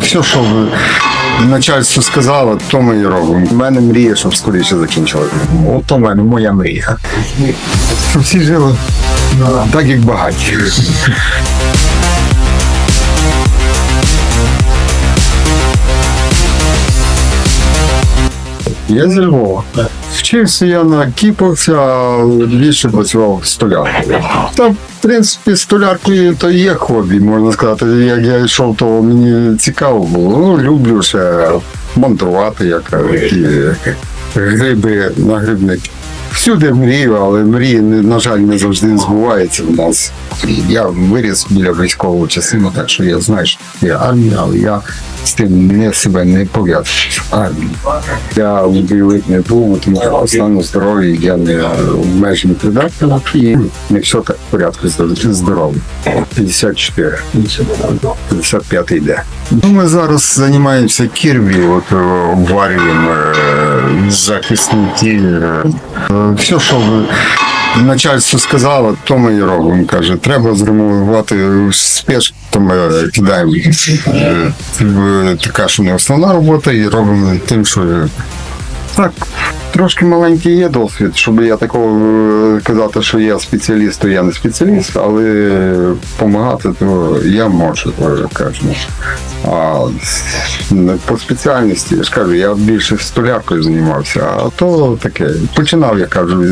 Все, що начальство сказало, то ми і робимо. У мене мрія, щоб скоріше закінчилося. От у мене моя мрія. Щоб всі жили так, як багаті. Я зі Львова. Вчився я на кіповця, більше працював столяркою. Та, в принципі, столяркою то є хобі, можна сказати. Як я йшов, то мені цікаво було. Ну, люблю ще монтувати, як ті гриби на грибники. Всюди мрію, але мрії, на жаль, не завжди збуваються в нас. Я виріс біля військового частини, так що я знаю, що є армія, але я з тим не себе не пов'язую з. Я бойовик не був, тому стану здоров'я я не обмежений придатний і не все так в порядку здоров'я. 54. 55 йде. Ну, ми зараз займаємося кірбі, от е, обварюємо е, е, Все, що начальство сказало, то ми і робимо. Каже, треба зремонтувати спешку, то ми кидаємо. Е, Така, що не основна робота, і робимо тим, що так, трошки маленький є досвід, щоб я такого е, казати, що я спеціаліст, то я не спеціаліст, але допомагати то я можу, кажемо. А по спеціальності, я ж кажу, я більше столяркою займався, а то таке. Починав, я кажу,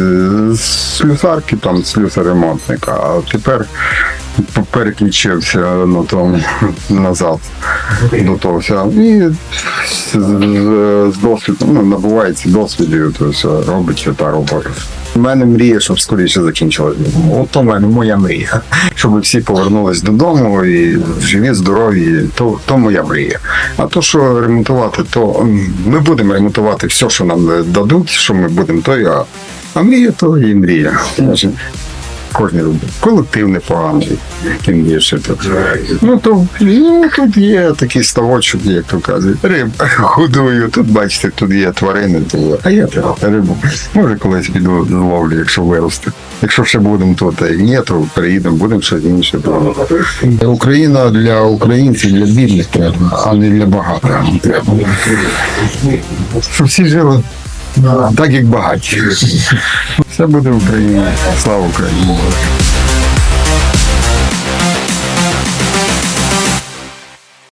з слюсарки, там слюсаремонтника, а тепер переключився на тому назад до того всього. І з, з, досвідом, ну, набувається досвідів, то все робить та робота. У мене мрія, щоб скоріше закінчилося. От у мене моя мрія. Щоб всі повернулись додому і живі, здорові, то, то моя мрія. А то, що ремонтувати, то ми будемо ремонтувати все, що нам дадуть, що ми будемо, то я. А мрія то і мрія. Кожен робить. Колектив непоганий, тим більше. То. Ну, то ну, тут є такий ставочок, як то кажуть. Риб годую, тут бачите, тут є тварини, то, а я рибу. Може колись піду зловлю, якщо виросте. Якщо ще будемо тут, як ні, то приїдемо, будемо щось інше. Україна для українців, для бідних треба, а не для багатих. Щоб всі жили так, як багаті. Все буде Україна. Слава Україні!